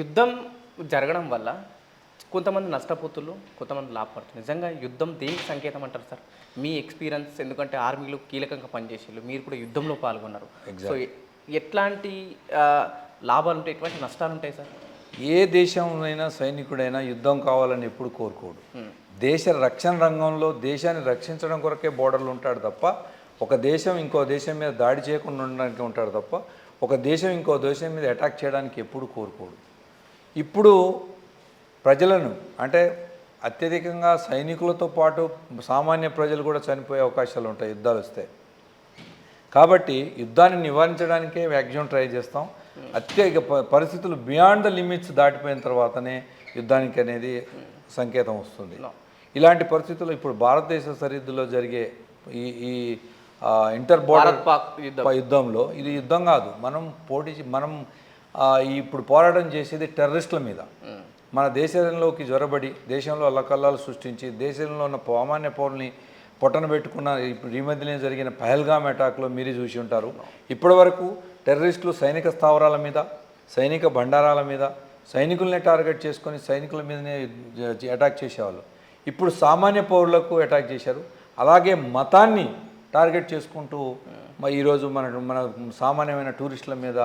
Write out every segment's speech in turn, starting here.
యుద్ధం జరగడం వల్ల కొంతమంది నష్టపోతులు కొంతమంది లాభపడుతున్నారు నిజంగా యుద్ధం దేనికి సంకేతం అంటారు సార్? మీ ఎక్స్పీరియన్స్ ఎందుకంటే ఆర్మీలో కీలకంగా పనిచేసారు మీరు కూడా యుద్ధంలో పాల్గొన్నారు. సో ఎట్లాంటి లాభాలు ఉంటాయి? ఎటువంటి నష్టాలు ఉంటాయి సార్? ఏ దేశంలోనైనా సైనికుడైనా యుద్ధం కావాలని ఎప్పుడు కోరుకోడు. దేశ రక్షణ రంగంలో దేశాన్ని రక్షించడం కొరకే బోర్డర్లు ఉంటాడు తప్ప ఒక దేశం ఇంకో దేశం మీద దాడి చేయకుండా ఉండడానికి ఉంటాడు తప్ప ఒక దేశం ఇంకో దేశం మీద అటాక్ చేయడానికి ఎప్పుడు కోరుకోడు. ఇప్పుడు ప్రజలను అంటే అత్యధికంగా సైనికులతో పాటు సామాన్య ప్రజలు కూడా చనిపోయే అవకాశాలు ఉంటాయి యుద్ధాలు వస్తే. కాబట్టి యుద్ధాన్ని నివారించడానికే మ్యాక్సిమం ట్రై చేస్తాం. అత్యధిక పరిస్థితులు బియాండ్ ద లిమిట్స్ దాటిపోయిన తర్వాతనే యుద్ధానికి అనేది సంకేతం వస్తుంది. ఇలాంటి పరిస్థితుల్లో ఇప్పుడు భారతదేశ సరిహద్దులో జరిగే ఈ ఈ ఇంటర్ బోర్డర్ యుద్ధంలో ఇది యుద్ధం కాదు. మనం పోటీ మనం ఇప్పుడు పోరాటం చేసేది టెర్రరిస్టుల మీద. మన దేశంలోకి జ్వరబడి దేశంలో అల్లకల్లాలు సృష్టించి దేశంలో ఉన్న సామాన్య పౌరుల్ని పొట్టన పెట్టుకున్న ఇప్పుడు ఈ మధ్యనే జరిగిన పహల్గామ్ అటాక్లో మీరే చూసి ఉంటారు. ఇప్పటి వరకు టెర్రరిస్టులు సైనిక స్థావరాల మీద సైనిక బండారాల మీద సైనికుల్ని టార్గెట్ చేసుకొని సైనికుల మీదనే అటాక్ చేసేవాళ్ళు. ఇప్పుడు సామాన్య పౌరులకు అటాక్ చేశారు. అలాగే మతాన్ని టార్గెట్ చేసుకుంటూ ఈరోజు మన మన సామాన్యమైన టూరిస్టుల మీద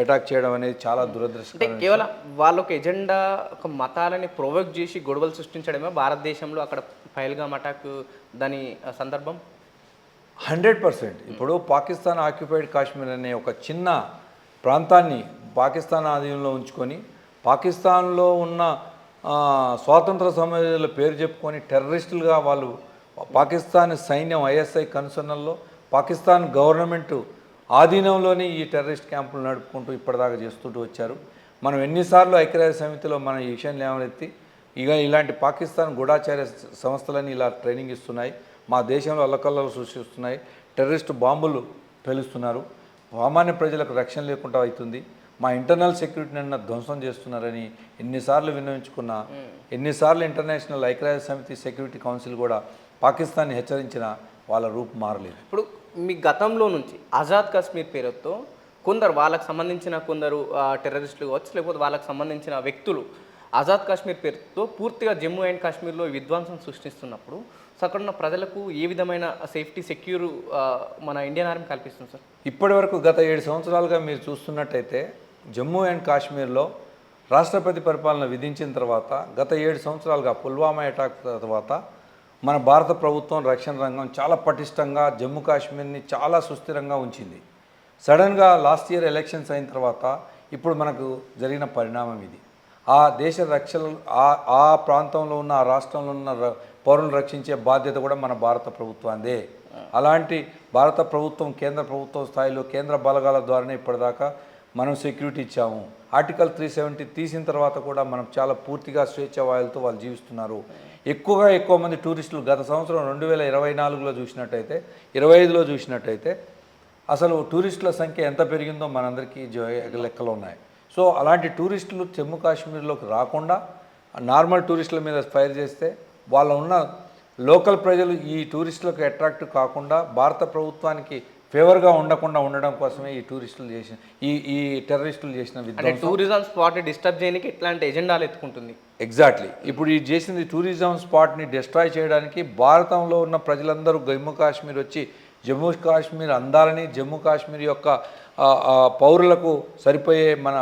అటాక్ చేయడం అనేది చాలా అంటే దురదృష్టకరం కేవలం వాళ్ళ ఒక ఎజెండా ఒక మతాలని ప్రొవోక్ చేసి గొడవలు సృష్టించడమే భారతదేశంలో అక్కడ పైల్గామ్ అటాక్ దాని సందర్భం? Hundred percent. ఇప్పుడు పాకిస్తాన్ ఆక్యుపైడ్ కాశ్మీర్ అనే ఒక చిన్న ప్రాంతాన్ని పాకిస్తాన్ ఆధీనంలో ఉంచుకొని పాకిస్తాన్లో ఉన్న స్వాతంత్ర సమయంలో పేరు చెప్పుకొని టెర్రరిస్టులుగా వాళ్ళు పాకిస్తాన్ సైన్యం ఐఎస్ఐ కనుసన్నల్లో పాకిస్తాన్ గవర్నమెంట్ ఆధీనంలోనే ఈ టెర్రరిస్ట్ క్యాంపులు నడుపుకుంటూ ఇప్పటిదాకా చేస్తుంటూ వచ్చారు. మనం ఎన్నిసార్లు ఐక్యరాజ్య సమితిలో మనం ఈ విషయాన్ని లేవనెత్తి ఇక ఇలాంటి పాకిస్తాన్ గూఢాచార్య సంస్థలని ఇలా ట్రైనింగ్ ఇస్తున్నాయి. మా దేశంలో అల్లకల్లలు సృష్టిస్తున్నాయి. టెర్రరిస్ట్ బాంబులు పేలుస్తున్నారు. సామాన్య ప్రజలకు రక్షణ లేకుండా అవుతుంది. మా ఇంటర్నల్ సెక్యూరిటీని అన్న ధ్వంసం చేస్తున్నారని ఎన్నిసార్లు విన్నవించుకున్నా ఎన్నిసార్లు ఇంటర్నేషనల్ ఐక్యరాజ్య సమితి సెక్యూరిటీ కౌన్సిల్ కూడా పాకిస్తాన్ని హెచ్చరించిన వాళ్ళ రూపు మారలేదు. ఇప్పుడు మీ గతంలో నుంచి ఆజాద్ కాశ్మీర్ పేరుతో కొందరు వాళ్ళకు సంబంధించిన కొందరు టెర్రరిస్టులు కావచ్చు లేకపోతే వాళ్ళకు సంబంధించిన వ్యక్తులు ఆజాద్ కాశ్మీర్ పేరుతో పూర్తిగా జమ్మూ అండ్ కాశ్మీర్లో విధ్వంసం సృష్టిస్తున్నప్పుడు సో అక్కడ ఉన్న ప్రజలకు ఏ విధమైన సేఫ్టీ సెక్యూర్ మన ఇండియన్ ఆర్మీ కల్పిస్తుంది సార్? ఇప్పటి వరకు గత ఏడు సంవత్సరాలుగా మీరు చూస్తున్నట్టయితే జమ్మూ అండ్ కాశ్మీర్లో రాష్ట్రపతి పరిపాలన విధించిన తర్వాత గత ఏడు సంవత్సరాలుగా పుల్వామా అటాక్ తర్వాత మన భారత ప్రభుత్వం రక్షణ రంగం చాలా పటిష్టంగా జమ్మూ కాశ్మీర్ని చాలా సుస్థిరంగా ఉంచింది. సడన్గా లాస్ట్ ఇయర్ ఎలక్షన్స్ అయిన తర్వాత ఇప్పుడు మనకు జరిగిన పరిణామం ఇది. ఆ దేశ రక్షణ ఆ ఆ ప్రాంతంలో ఉన్న ఆ రాష్ట్రంలో ఉన్న ర- పౌరులను రక్షించే బాధ్యత కూడా మన భారత ప్రభుత్వాందే అలాంటి భారత ప్రభుత్వం కేంద్ర ప్రభుత్వం స్థాయిలో కేంద్ర బలగాల ద్వారానే ఇప్పటిదాకా మనం సెక్యూరిటీ ఇచ్చాము. ఆర్టికల్ త్రీ సెవెంటీ తీసిన తర్వాత కూడా మనం చాలా పూర్తిగా స్వేచ్ఛ వాయులతో వాళ్ళు జీవిస్తున్నారు. ఎక్కువగా ఎక్కువ మంది టూరిస్టులు గత సంవత్సరం రెండు వేల ఇరవై నాలుగులో చూసినట్టయితే ఇరవై ఐదులో చూసినట్టయితే అసలు టూరిస్టుల సంఖ్య ఎంత పెరిగిందో మనందరికీ లెక్కలు ఉన్నాయి. సో అలాంటి టూరిస్టులు జమ్మూ కాశ్మీర్లోకి రాకుండా నార్మల్ టూరిస్టుల మీద ఫైర్ చేస్తే వాళ్ళ ఉన్న లోకల్ ప్రజలు ఈ టూరిస్టులకు అట్రాక్ట్ కాకుండా భారత ప్రభుత్వానికి ఫేవర్గా ఉండకుండా ఉండడం కోసమే ఈ టూరిస్టులు చేసిన ఈ ఈ టెర్రరిస్టులు చేసిన అంటే విధ్వంసం. టూరిజం స్పాట్ డిస్టర్బ్ చేయడానికి ఎట్లాంటి ఎజెండాలు ఎత్తుకుంటుంది? ఎగ్జాక్ట్లీ ఇప్పుడు ఈ చేసింది టూరిజం స్పాట్ని డిస్ట్రాయ్ చేయడానికి భారతంలో ఉన్న ప్రజలందరూ జమ్మూ కాశ్మీర్ వచ్చి జమ్మూ కాశ్మీర్ అందాలని జమ్మూ కాశ్మీర్ యొక్క పౌరులకు సరిపోయే మన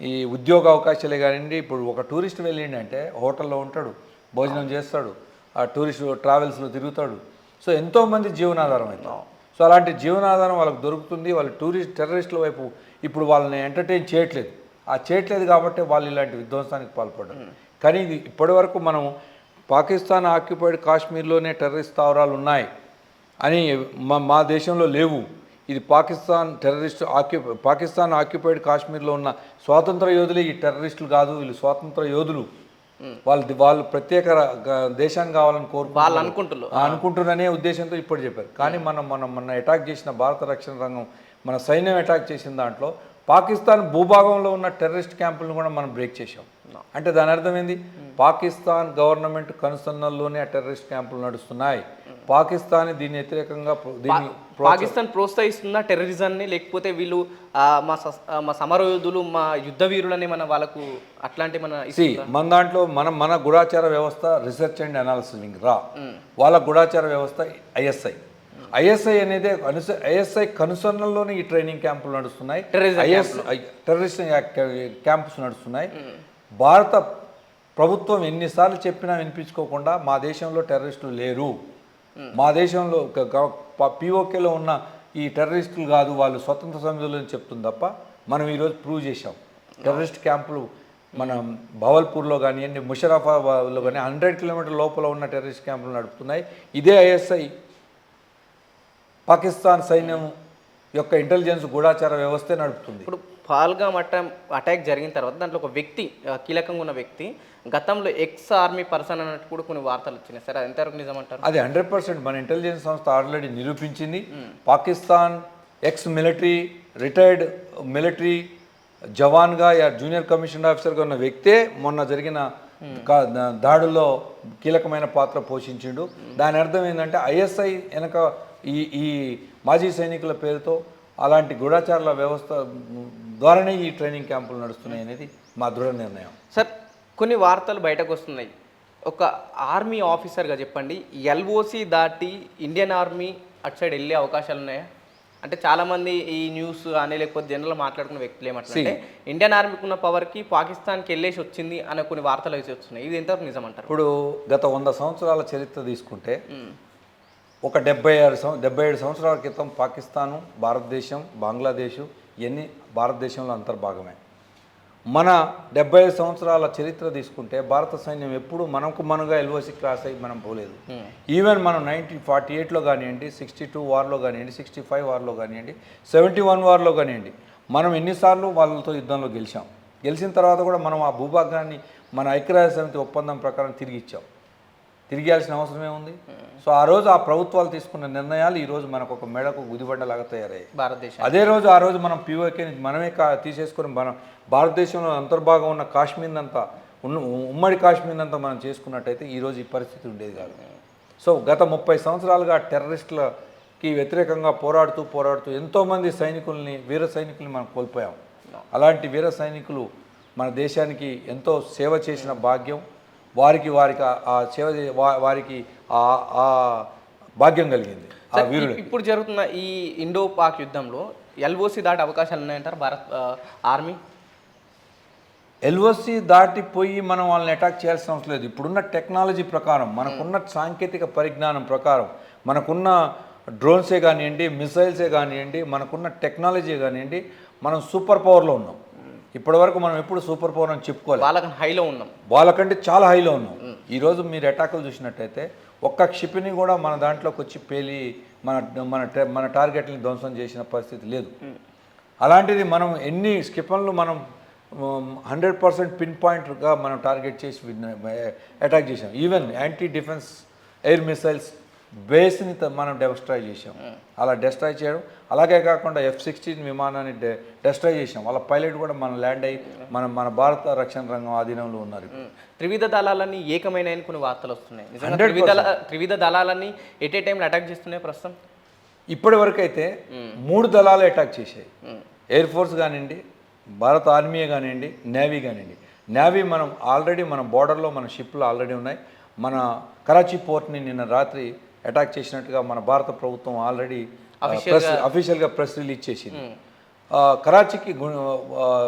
ఈ ఉద్యోగ అవకాశాలే కానివ్వండి ఇప్పుడు ఒక టూరిస్ట్ వెళ్ళిండి అంటే హోటల్లో ఉంటాడు భోజనం చేస్తాడు ఆ టూరిస్ట్ ట్రావెల్స్లో తిరుగుతాడు. సో ఎంతోమంది జీవనాధారం అవుతాం సో అలాంటి జీవనాధారం వాళ్ళకి దొరుకుతుంది. వాళ్ళు టూరిస్ట్ టెర్రరిస్టుల వైపు ఇప్పుడు వాళ్ళని ఎంటర్టైన్ చేయట్లేదు. ఆ చేయట్లేదు కాబట్టి వాళ్ళు ఇలాంటి విధ్వంసానికి పాల్పడ్డారు. కానీ ఇది ఇప్పటివరకు మనం పాకిస్తాన్ ఆక్యుపైడ్ కాశ్మీర్లోనే టెర్రరిస్ట్ స్థావరాలు ఉన్నాయి అని మా మా దేశంలో లేవు. ఇది పాకిస్తాన్ టెర్రరిస్ట్ ఆక్యు పాకిస్తాన్ ఆక్యుపైడ్ కాశ్మీర్లో ఉన్న స్వాతంత్ర యోధులే ఈ టెర్రరిస్టులు కాదు. వీళ్ళు స్వాతంత్ర యోధులు. వాళ్ళు వాళ్ళు ప్రత్యేక దేశాన్ని కావాలని కోరుకు వాళ్ళు అనుకుంటున్నారు. అనుకుంటున్ననే ఉద్దేశంతో ఇప్పుడు చెప్పారు. కానీ మనం మనం మన అటాక్ చేసిన భారత రక్షణ రంగం మన సైన్యం అటాక్ చేసిన దాంట్లో పాకిస్తాన్ భూభాగంలో ఉన్న టెర్రరిస్ట్ క్యాంపులను కూడా మనం బ్రేక్ చేసాం అంటే దాని అర్థం ఏంది? పాకిస్తాన్ గవర్నమెంట్ కనుసన్నల్లోనే ఆ టెర్రరిస్ట్ క్యాంపులు నడుస్తున్నాయి. పాకిస్తాన్ దీన్ని వ్యతిరేకంగా పాకిస్తాన్ ప్రోత్సహిస్తున్న టెర్రరిజాన్ని? లేకపోతే వీళ్ళు మా మా సమరయోధులు మా యుద్ధ వీరులని మన వాళ్ళకు అట్లాంటి మన సి మన దాంట్లో మన మన గుడాచార వ్యవస్థ రీసెర్చ్ అండ్ అనాలిసిస్ వింగ్ రా వాళ్ళ గుడాచార వ్యవస్థ ఐఎస్ఐ. ఐఎస్ఐ అనేది ఐఎస్ఐ కనుసరణలోనే ఈ ట్రైనింగ్ క్యాంపులు నడుస్తున్నాయి. ఐఎస్ టెర్రరిస్ట్ క్యాంప్స్ నడుస్తున్నాయి. భారత ప్రభుత్వం ఎన్నిసార్లు చెప్పినా వినిపించుకోకుండా మా దేశంలో టెర్రరిస్టులు లేరు. మా దేశంలో పిఓకేలో ఉన్న ఈ టెర్రరిస్టులు కాదు వాళ్ళు స్వతంత్ర సమితులు అని చెప్తుంది తప్ప మనం ఈరోజు ప్రూవ్ చేశాం. టెర్రరిస్ట్ క్యాంపులు మన భవల్పూర్లో కానివ్వండి ముషరాఫాబాద్లో కానీ హండ్రెడ్ కిలోమీటర్ లోపల ఉన్న టెర్రరిస్ట్ క్యాంపులు నడుపుతున్నాయి. ఇదే ఐఎస్ఐ పాకిస్తాన్ సైన్యం యొక్క ఇంటెలిజెన్స్ గూఢాచార వ్యవస్థే నడుపుతుంది. ఇప్పుడు పాల్గామ్ అటా అటాక్ జరిగిన తర్వాత దాంట్లో ఒక వ్యక్తి కీలకంగా ఉన్న వ్యక్తి గతంలో ఎక్స్ ఆర్మీ పర్సన్ అన్నట్టు కూడా కొన్ని వార్తలు వచ్చినాయి. సరే అది ఎంతవరకు నిజమంటారు? అది హండ్రెడ్ పర్సెంట్ మన ఇంటెలిజెన్స్ సంస్థ ఆల్రెడీ నిరూపించింది. Pakistan ex military retired military జవాన్గా యా జూనియర్ కమిషన్ ఆఫీసర్గా ఉన్న వ్యక్తే మొన్న జరిగిన దాడుల్లో కీలకమైన పాత్ర పోషించిండు. దాని అర్థం ఏంటంటే ఐఎస్ఐ వెనక ఈ ఈ మాజీ సైనికుల పేరుతో అలాంటి గూఢాచారుల వ్యవస్థ ద్వారానే ఈ ట్రైనింగ్ క్యాంపులు నడుస్తున్నాయి అనేది మా దృఢ నిర్ణయం. సార్ కొన్ని వార్తలు బయటకు వస్తున్నాయి ఒక ఆర్మీ ఆఫీసర్గా చెప్పండి ఎల్ఓసి దాటి ఇండియన్ ఆర్మీ అటు సైడ్ వెళ్ళే అవకాశాలు ఉన్నాయా అంటే చాలామంది ఈ న్యూస్ కానీ లేకపోతే జనరల్ మాట్లాడుకున్న వ్యక్తులు ఏమంటారంటే ఇండియన్ ఆర్మీకి ఉన్న పవర్కి పాకిస్తాన్కి వెళ్ళేసి వచ్చింది అనే కొన్ని వార్తలు అయితే వస్తున్నాయి. ఇది ఎంతవరకు నిజమంటారు? ఇప్పుడు గత వంద సంవత్సరాల చరిత్ర తీసుకుంటే ఒక డెబ్బై ఆరు సం డెబ్బై ఏడు సంవత్సరాల క్రితం పాకిస్తాను భారతదేశం బంగ్లాదేశ్ ఇవన్నీ భారతదేశంలో అంతర్భాగమే. మన డెబ్బై ఐదు సంవత్సరాల చరిత్ర తీసుకుంటే భారత సైన్యం ఎప్పుడు మనకు మనుగా ఎల్ఓసి క్రాస్ అయ్యి మనం పోలేదు. ఈవెన్ మనం నైన్టీన్ ఫార్టీ ఎయిట్లో కానివ్వండి సిక్స్టీ టూ వార్లో కానివ్వండి సిక్స్టీ ఫైవ్ వార్లో కానివ్వండి సెవెంటీ వన్ వార్లో కానివ్వండి మనం ఎన్నిసార్లు వాళ్ళతో యుద్ధంలో గెలిచాం. గెలిచిన తర్వాత కూడా మనం ఆ భూభాగాన్ని మన ఐక్యరాజ్య సమితి ఒప్పందం ప్రకారం తిరిగి ఇచ్చాం. తిరిగేయాల్సిన అవసరం ఏముంది సో ఆ రోజు ఆ ప్రభుత్వాలు తీసుకున్న నిర్ణయాలు ఈ రోజు మనకు ఒక మెడకు గుదిబండలాగా తయారయ్యాయి. భారతదేశం అదే రోజు ఆ రోజు మనం పీఓకే మనమే కా తీసేసుకొని మనం భారతదేశంలో అంతర్భాగం ఉన్న కాశ్మీర్ అంతా ఉన్న ఉమ్మడి కాశ్మీర్ అంతా మనం చేసుకున్నట్టయితే ఈ రోజు ఈ పరిస్థితి ఉండేది కాదు. సో గత ముప్పై సంవత్సరాలుగా టెర్రరిస్టులకి వ్యతిరేకంగా పోరాడుతూ పోరాడుతూ ఎంతోమంది సైనికుల్ని వీర సైనికుల్ని మనం కోల్పోయాం. అలాంటి వీర సైనికులు మన దేశానికి ఎంతో సేవ చేసిన భాగ్యం. వారికి వారికి ఆ- సేవ వారికి ఆ ఆ భాగ్యం కలిగింది. ఆ ఇప్- ఇప్పుడు జరుగుతున్న ఈ ఇండో పాక్ యుద్ధంలో ఎల్ఓసి దాటి అవకాశాలు ఉన్నాయంటారు భారత్ ఆర్మీ? ఎల్ఓసి దాటిపోయి మనం వాళ్ళని అటాక్ చేయాల్సిన అవసరం లేదు. ఇప్పుడున్న టెక్నాలజీ ప్రకారం మనకున్న సాంకేతిక పరిజ్ఞానం ప్రకారం మనకున్న డ్రోన్సే కానివ్వండి మిసైల్సే కానివ్వండి మనకున్న టెక్నాలజీ కానివ్వండి మనం సూపర్ పవర్లో ఉన్నాం. ఇప్పటివరకు మనం ఎప్పుడు సూపర్ పవర్ అని చెప్పుకోవాలి వాళ్ళకి హైలో ఉన్నాం. వాళ్ళకంటే చాలా హైలో ఉన్నాం. ఈరోజు మీరు అటాకులు చూసినట్టయితే ఒక్క క్షిపిని కూడా మన దాంట్లోకి వచ్చి పేలి మన మన మన టార్గెట్ని ధ్వంసం చేసిన పరిస్థితి లేదు. అలాంటిది మనం ఎన్ని క్షిపణులు మనం హండ్రెడ్ పర్సెంట్ పిన్ పాయింట్గా మనం టార్గెట్ చేసి అటాక్ చేసాం even anti defence air missiles బేస్ని మనం డెస్ట్రాయ్ చేసాం అలా డెస్ట్రాయ్ చేయడం. అలాగే కాకుండా ఎఫ్ సిక్స్టీన్ విమానాన్ని డె డెస్ట్రాయ్ చేసాం వాళ్ళ పైలట్ కూడా మనం ల్యాండ్ అయ్యి మన మన భారత రక్షణ రంగం ఆధీనంలో ఉన్నారు ఇప్పుడు. త్రివిధ దళాలన్నీ ఏకమైన కొన్ని వార్తలు వస్తున్నాయి. నిజంగా 100% త్రివిధ దళ- త్రివిధ దళాలన్నీ ఎట్ ఏ టైంలో అటాక్ చేస్తున్నాయి ప్రస్తుతం? ఇప్పటి వరకు అయితే మూడు దళాలు అటాక్ చేశాయి. ఎయిర్ ఫోర్స్ కానివ్వండి భారత ఆర్మీ కానివ్వండి నేవీ కానివ్వండి. నేవీ మనం ఆల్రెడీ మన బోర్డర్లో మన షిప్లు ఆల్రెడీ ఉన్నాయి. మన కరాచీ పోర్ట్ని నిన్న రాత్రి అటాక్ చేసినట్టుగా మన భారత ప్రభుత్వం ఆల్రెడీ ప్రెస్ అఫీషియల్గా ప్రెస్ రిలీజ్ చేసింది. ఆ, కరాచీకి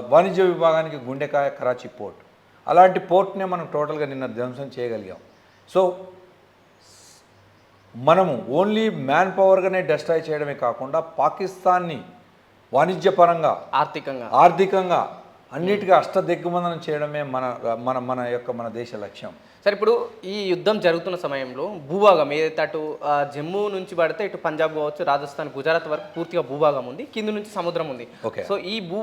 వాణిజ్య విభాగానికి గుండెకాయ కరాచీ పోర్ట్. అలాంటి పోర్ట్నే మనం టోటల్గా నిన్న ధ్వంసం చేయగలిగాం. సో మనము ఓన్లీ మ్యాన్ పవర్గానే డెస్ట్రాయ్ చేయడమే కాకుండా పాకిస్తాన్ని వాణిజ్యపరంగా ఆర్థికంగా. ఆర్థికంగా అన్నిటికీ అష్టదిగ్బంధనం చేయడమే మన మన మన యొక్క మన దేశ లక్ష్యం. సరే ఇప్పుడు ఈ యుద్ధం జరుగుతున్న సమయంలో భూభాగం ఏదైతే అటు జమ్మూ నుంచి పడితే ఇటు పంజాబ్ కావచ్చు రాజస్థాన్ గుజరాత్ వరకు పూర్తిగా భూభాగం ఉంది కింద నుంచి సముద్రం ఉంది. ఓకే. సో ఈ భూ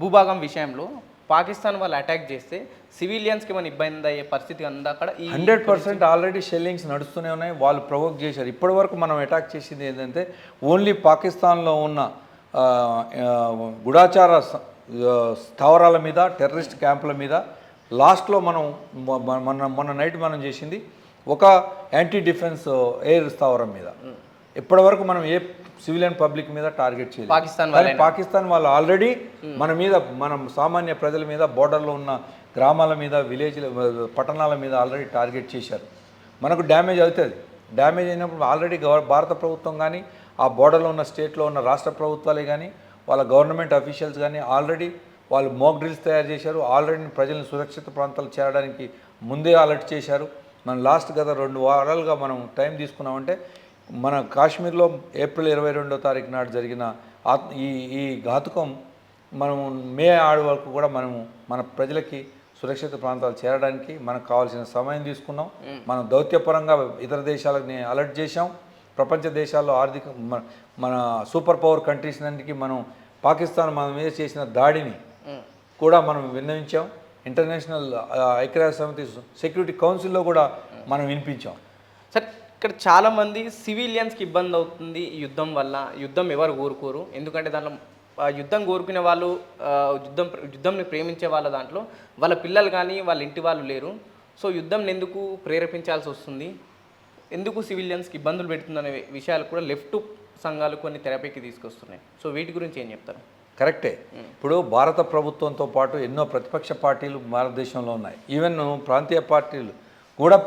భూభాగం విషయంలో పాకిస్తాన్ వాళ్ళు అటాక్ చేస్తే సివిలియన్స్కి ఏమైనా ఇబ్బంది అయ్యే పరిస్థితి ఉందా అక్కడ? ఈ హండ్రెడ్ పర్సెంట్ ఆల్రెడీ షెల్లింగ్స్ నడుస్తూనే ఉన్నాయి. వాళ్ళు ప్రొవోక్ చేశారు. ఇప్పటి వరకు మనం అటాక్ చేసింది ఏంటంటే ఓన్లీ పాకిస్తాన్లో ఉన్న గుడాచార స్థావరాల మీద టెర్రరిస్ట్ క్యాంపుల మీద లాస్ట్లో మనం మొ- మొ- మొన్న నైట్ మనం చేసింది ఒక యాంటీ డిఫెన్స్ ఎయిర్ స్థావరం మీద. ఇప్పటివరకు మనం ఏ సివిలియన్ పబ్లిక్ మీద టార్గెట్ చేయలేదు. పాకిస్తాన్ పాకిస్తాన్ వాళ్ళు ఆల్రెడీ మన మీద మనం సామాన్య ప్రజల మీద బోర్డర్లో ఉన్న గ్రామాల మీద విలేజ్ పట్టణాల మీద ఆల్రెడీ టార్గెట్ చేశారు. మనకు డ్యామేజ్ అవుతుంది. డ్యామేజ్ అయినప్పుడు ఆల్రెడీ భారత ప్రభుత్వం కానీ ఆ బోర్డర్లో ఉన్న స్టేట్లో ఉన్న రాష్ట్ర ప్రభుత్వాలే కానీ వాళ్ళ గవర్నమెంట్ అఫీషియల్స్ కానీ ఆల్రెడీ వాళ్ళు మోక్ డ్రిల్స్ తయారు చేశారు. ఆల్రెడీ ప్రజలను సురక్షిత ప్రాంతాలు చేరడానికి ముందే అలర్ట్ చేశారు. మనం లాస్ట్ గత రెండు వారాలుగా మనం టైం తీసుకున్నామంటే మన కాశ్మీర్లో ఏప్రిల్ ఇరవై రెండో తారీఖు నాడు జరిగిన ఆత్ ఈ ఈ ఘాతుకం మనం మే ఆడు వరకు కూడా మనము మన ప్రజలకి సురక్షిత ప్రాంతాలు చేరడానికి మనకు కావాల్సిన సమయం తీసుకున్నాం. మనం దౌత్యపరంగా ఇతర దేశాలని అలర్ట్ చేశాం. ప్రపంచ దేశాల్లో ఆర్థిక మన- సూపర్ పవర్ కంట్రీస్ అన్నిటికీ మనం పాకిస్తాన్ మన మీద చేసిన దాడిని కూడా మనం విన్నవించాం. ఇంటర్నేషనల్ ఐక్యరాజ్య సమితి సెక్యూరిటీ కౌన్సిల్లో కూడా మనం వినిపించాం. సార్ ఇక్కడ చాలామంది సివిలియన్స్కి ఇబ్బంది అవుతుంది యుద్ధం వల్ల. యుద్ధం ఎవరు కోరుకోరు ఎందుకంటే దాంట్లో యుద్ధం కోరుకునే వాళ్ళు యుద్ధం యుద్ధంని ప్రేమించే వాళ్ళ దాంట్లో వాళ్ళ పిల్లలు కానీ వాళ్ళ ఇంటి వాళ్ళు లేరు. సో యుద్ధం ఎందుకు ప్రేరేపించాల్సి వస్తుంది? ఎందుకు సివిలియన్స్కి ఇబ్బందులు పెడుతుందనే విషయాలు కూడా లెఫ్ట్ సంఘాలు కొన్ని తెరపైకి తీసుకొస్తున్నాయి. సో వీటి గురించి ఏం చెప్తారు? కరెక్టే. ఇప్పుడు భారత ప్రభుత్వంతో పాటు ఎన్నో ప్రతిపక్ష పార్టీలు భారతదేశంలో ఉన్నాయి. ఈవెన్ ప్రాంతీయ పార్టీలు కూడా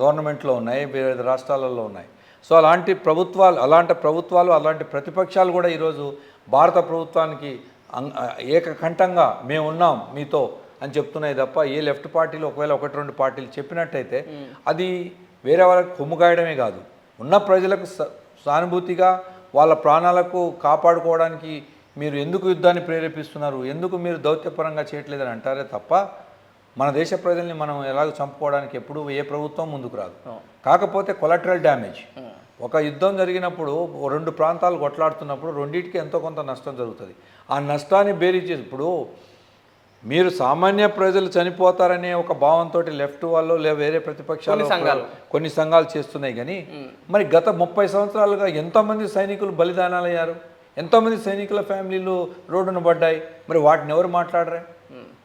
గవర్నమెంట్లో ఉన్నాయి వేరే రాష్ట్రాలలో ఉన్నాయి. సో అలాంటి ప్రభుత్వాలు అలాంటి ప్రభుత్వాలు అలాంటి ప్రతిపక్షాలు కూడా ఈరోజు భారత ప్రభుత్వానికి ఏకకంఠంగా మేము ఉన్నాం మీతో అని చెప్తున్నాయి తప్ప ఏ లెఫ్ట్ పార్టీలు ఒకవేళ ఒకటి రెండు పార్టీలు చెప్పినట్టయితే అది వేరే వాళ్ళకి కొమ్ము కాయడమే కాదు. ఉన్న ప్రజలకు స- సానుభూతిగా వాళ్ళ ప్రాణాలకు కాపాడుకోవడానికి మీరు ఎందుకు యుద్ధాన్ని ప్రేరేపిస్తున్నారు? ఎందుకు మీరు దౌత్యపరంగా చేయట్లేదని అంటారే తప్ప మన దేశ ప్రజల్ని మనం ఎలాగ చంపుకోవడానికి ఎప్పుడు ఏ ప్రభుత్వం ముందుకు రాదు. కాకపోతే కొలటరల్ డ్యామేజ్. ఒక యుద్ధం జరిగినప్పుడు రెండు ప్రాంతాలు కొట్లాడుతున్నప్పుడు రెండింటికి ఎంతో కొంత నష్టం జరుగుతుంది. ఆ నష్టాన్ని బేరీ చేసి ఇప్పుడు మీరు సామాన్య ప్రజలు చనిపోతారనే ఒక భావంతో లెఫ్ట్ వాళ్ళు లే వేరే ప్రతిపక్షాలు సంఘాలు. కొన్ని సంఘాలు చేస్తున్నాయి కానీ మరి గత ముప్పై సంవత్సరాలుగా ఎంతోమంది సైనికులు బలిదానాలు అయ్యారు ఎంతోమంది సైనికుల ఫ్యామిలీలు రోడ్డున పడ్డాయి? మరి వాటిని ఎవరు మాట్లాడరే?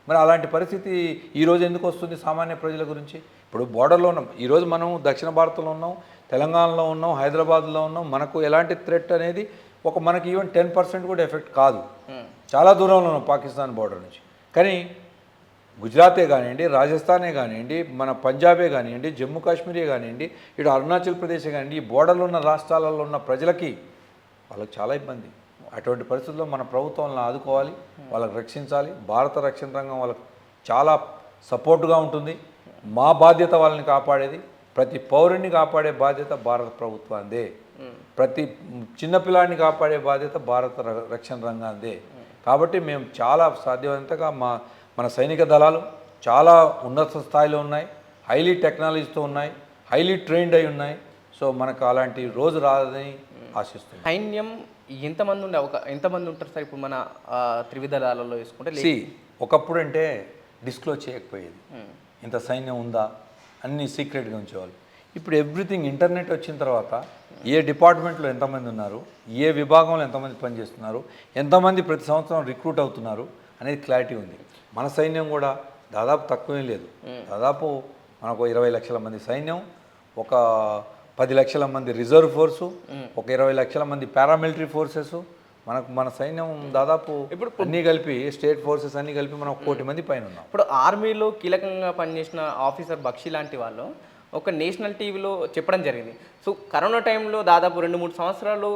మరి అలాంటి పరిస్థితి ఈరోజు ఎందుకు వస్తుంది సామాన్య ప్రజల గురించి? ఇప్పుడు బోర్డర్లో ఉన్నాం. ఈరోజు మనం దక్షిణ భారతంలో ఉన్నాం తెలంగాణలో ఉన్నాం హైదరాబాద్లో ఉన్నాం. మనకు ఎలాంటి థ్రెట్ అనేది ఒక మనకి ఈవెన్ టెన్ పర్సెంట్ కూడా ఎఫెక్ట్ కాదు. చాలా దూరంలో ఉన్నాం పాకిస్తాన్ బోర్డర్ నుంచి. కానీ గుజరాతే కానివ్వండి రాజస్థానే కానివ్వండి మన పంజాబే కానివ్వండి జమ్మూ కాశ్మీరే కానివ్వండి ఇటు అరుణాచల్ ప్రదేశ్ కానివ్వండి ఈ బోర్డర్లో ఉన్న రాష్ట్రాలలో ఉన్న ప్రజలకి వాళ్ళకి చాలా ఇబ్బంది. అటువంటి పరిస్థితుల్లో మన ప్రభుత్వం ఆదుకోవాలి వాళ్ళకి రక్షించాలి. భారత రక్షణ రంగం వాళ్ళకి చాలా సపోర్టుగా ఉంటుంది. మా బాధ్యత వాళ్ళని కాపాడేది ప్రతి పౌరుని కాపాడే బాధ్యత భారత ప్రభుత్వాందే ప్రతి చిన్నపిల్లాడిని కాపాడే బాధ్యత భారత రక్షణ రంగాందే కాబట్టి మేము చాలా సాధ్యమైనంతగా మా మన సైనిక దళాలు చాలా ఉన్నత స్థాయిలో ఉన్నాయి. హైలీ టెక్నాలజీతో ఉన్నాయి. హైలీ ట్రైన్డ్ అయి ఉన్నాయి. సో మనకు అలాంటి రోజు రాదని ఆశిస్తున్నాం. సైన్యం ఎంతమంది ఉండే ఒక ఎంతమంది ఉంటారు సార్ ఇప్పుడు మన ఆ, త్రివిధ దళాలలో వేసుకుంటే ఒకప్పుడు అంటే డిస్క్లోజ్ చేయకపోయేది. ఇంత సైన్యం ఉందా? అన్నీ సీక్రెట్గా ఉంచేవాళ్ళు. ఇప్పుడు ఎవ్రీథింగ్ ఇంటర్నెట్ వచ్చిన తర్వాత ఏ డిపార్ట్మెంట్లో ఎంతమంది ఉన్నారు? ఏ విభాగంలో ఎంతమంది పనిచేస్తున్నారు? ఎంతమంది ప్రతి సంవత్సరం రిక్రూట్ అవుతున్నారు? అనేది క్లారిటీ ఉంది. మన సైన్యం కూడా దాదాపు తక్కువేం లేదు. దాదాపు మనకు ఇరవై లక్షల మంది సైన్యం ఒక పది లక్షల మంది రిజర్వ్ ఫోర్సు ఒక ఇరవై లక్షల మంది పారామిలిటరీ ఫోర్సెస్. మనకు మన సైన్యం దాదాపు ఇప్పుడు అన్నీ కలిపి స్టేట్ ఫోర్సెస్ అన్నీ కలిపి మనం కోటి మంది పైన ఉన్నాం. ఇప్పుడు ఆర్మీలో కీలకంగా పనిచేసిన ఆఫీసర్ బక్షి లాంటి వాళ్ళు ఒక నేషనల్ టీవీలో చెప్పడం జరిగింది. సో కరోనా టైంలో దాదాపు రెండు మూడు సంవత్సరాలు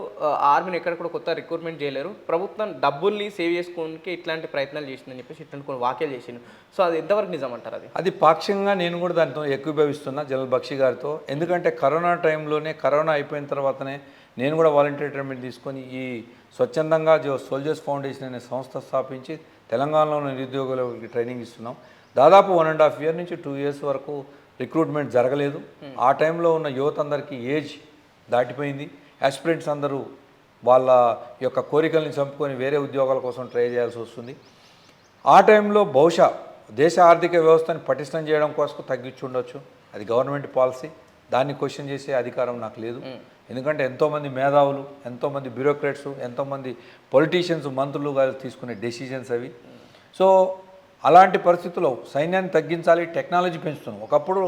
ఆర్మీని ఎక్కడ కూడా కొత్త రిక్రూట్మెంట్ చేయలేరు. ప్రభుత్వం డబ్బుల్ని సేవ్ చేసుకోవడానికి ఇట్లాంటి ప్రయత్నాలు చేసిందని చెప్పేసి ఇట్లాంటి కొన్ని వాక్యాలు చేసింది సో అది ఎంతవరకు నిజం అంటారు అది? అది పాక్షికంగా నేను కూడా దాంతో ఎక్కువభవిస్తున్నా జనరల్ బక్షి గారితో. ఎందుకంటే కరోనా టైంలోనే కరోనా అయిపోయిన తర్వాతనే నేను కూడా వాలంటీర్ ట్రీట్మెంట్ తీసుకొని ఈ స్వచ్ఛందంగా జో సోల్జర్స్ ఫౌండేషన్ అనే సంస్థ స్థాపించి తెలంగాణలో నిరుద్యోగులకి ట్రైనింగ్ ఇస్తున్నాం. దాదాపు వన్ అండ్ హాఫ్ ఇయర్ నుంచి టూ ఇయర్స్ వరకు రిక్రూట్మెంట్ జరగలేదు. ఆ టైంలో ఉన్న యువత అందరికీ ఏజ్ దాటిపోయింది. ఆస్పిరెంట్స్ అందరూ వాళ్ళ యొక్క కోరికల్ని చంపుకొని వేరే ఉద్యోగాల కోసం ట్రై చేయాల్సి వస్తుంది. ఆ టైంలో బహుశా దేశ ఆర్థిక వ్యవస్థని పటిష్టం చేయడం కోసం తగ్గించి ఉండొచ్చు. అది గవర్నమెంట్ పాలసీ. దాన్ని క్వశ్చన్ చేసే అధికారం నాకు లేదు. ఎందుకంటే ఎంతోమంది మేధావులు ఎంతోమంది బ్యూరోక్రాట్స్ ఎంతోమంది పొలిటీషియన్స్ మంత్రులు గారు తీసుకునే డెసిషన్స్ అవి. సో అలాంటి పరిస్థితుల్లో సైన్యాన్ని తగ్గించాలి టెక్నాలజీ పెంచుతున్నాం. ఒకప్పుడు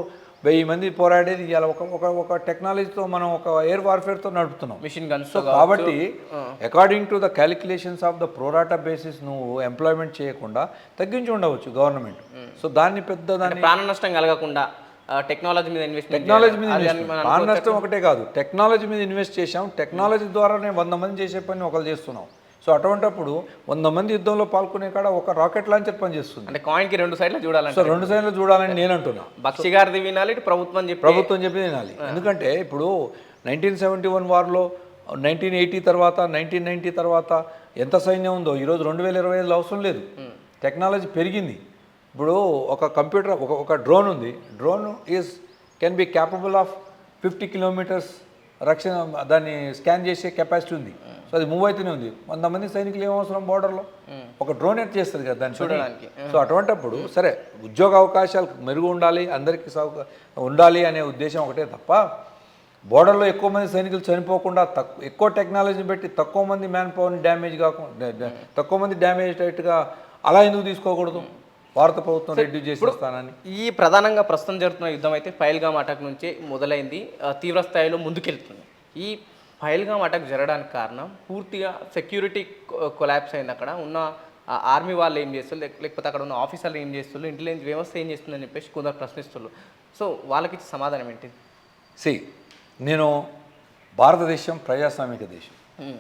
వెయ్యి మంది పోరాడేది ఇవాళ ఒక ఒక ఒక టెక్నాలజీతో మనం ఒక ఎయిర్ వార్ఫేర్తో నడుపుతున్నాం. మిషన్ గన్స్ సో కాబట్టి according to the calculations of the pro rata basis నువ్వు ఎంప్లాయ్మెంట్ చేయకుండా తగ్గించి ఉండవచ్చు గవర్నమెంట్ సో దాన్ని పెద్ద దాన్ని ప్రాణ నష్టం కలగకుండా టెక్నాలజీ మీద ఇన్వెస్ట్మెంట్ టెక్నాలజీ మీద. ప్రాణ నష్టం ఒకటే కాదు టెక్నాలజీ మీద ఇన్వెస్ట్ చేశాం. టెక్నాలజీ ద్వారానే వంద మంది చేసే పని ఒకరు చేస్తున్నాం. సో అటువంటప్పుడు వంద మంది యుద్ధంలో పాల్గొనే కాడ ఒక రాకెట్ లాంచర్ పని చేస్తుంది అంటే కాయిన్కి రెండు సైడ్లు చూడాలంటే సో రెండు సైడ్లు చూడాలని నేను అంటున్నా. బక్షి గారిది వినాలి ప్రభుత్వం చెప్పి ప్రభుత్వం చెప్పి వినాలి. ఎందుకంటే ఇప్పుడు నైన్టీన్ సెవెంటీ వన్ వార్లో నైన్టీన్ ఎయిటీ తర్వాత నైన్టీన్ నైంటీ తర్వాత ఎంత సైన్యం ఉందో ఈరోజు రెండు వేల ఇరవై ఐదులో అవసరం లేదు. టెక్నాలజీ పెరిగింది. ఇప్పుడు ఒక కంప్యూటర్ ఒక ఒక డ్రోన్ ఉంది. Drone is can be capable of fifty kilometres రక్షణ దాన్ని స్కాన్ చేసే కెపాసిటీ ఉంది. సో అది మూవ్ అయితేనే ఉంది. వంద మంది సైనికులు ఏం అవసరం బార్డర్లో ఒక డ్రోన్ ఎట్ చేస్తుంది కదా దాన్ని. చూడడానికి. సో అటువంటప్పుడు సరే ఉద్యోగ అవకాశాలు మెరుగు ఉండాలి అందరికీ సౌక ఉండాలి అనే ఉద్దేశం ఒకటే తప్ప బోర్డర్లో ఎక్కువ మంది సైనికులు చనిపోకుండా తక్కువ ఎక్కువ టెక్నాలజీని పెట్టి తక్కువ మంది మ్యాన్ పవర్ని డ్యామేజ్ కాకుండా తక్కువ మంది డ్యామేజ్ అయ్యేట్టుగా అలా ఎందుకు తీసుకోకూడదు? భారత ప్రభుత్వం రెడ్యూస్ చేసేస్తానని ఈ ప్రధానంగా ప్రస్తుతం జరుగుతున్న యుద్ధం అయితే పైల్గామ్ అటాక్ నుంచి మొదలైంది ఆ, తీవ్ర స్థాయిలో ముందుకెళ్తుంది. ఈ పైల్గామ్ అటాక్ జరగడానికి కారణం పూర్తిగా సెక్యూరిటీ కొలాప్స్ అయింది అక్కడ. ఉన్న ఆర్మీ వాళ్ళు ఏం చేస్తారు లేక- లేకపోతే అక్కడ ఉన్న ఆఫీసర్లు ఏం చేస్తున్నారు? ఇంటెలిజెన్స్ వ్యవస్థ ఏం చేస్తుందని చెప్పేసి కొందరు ప్రశ్నిస్తున్నారు. సో వాళ్ళకి సమాధానం ఏంటి? సి నేను భారతదేశం ప్రజాస్వామిక దేశం.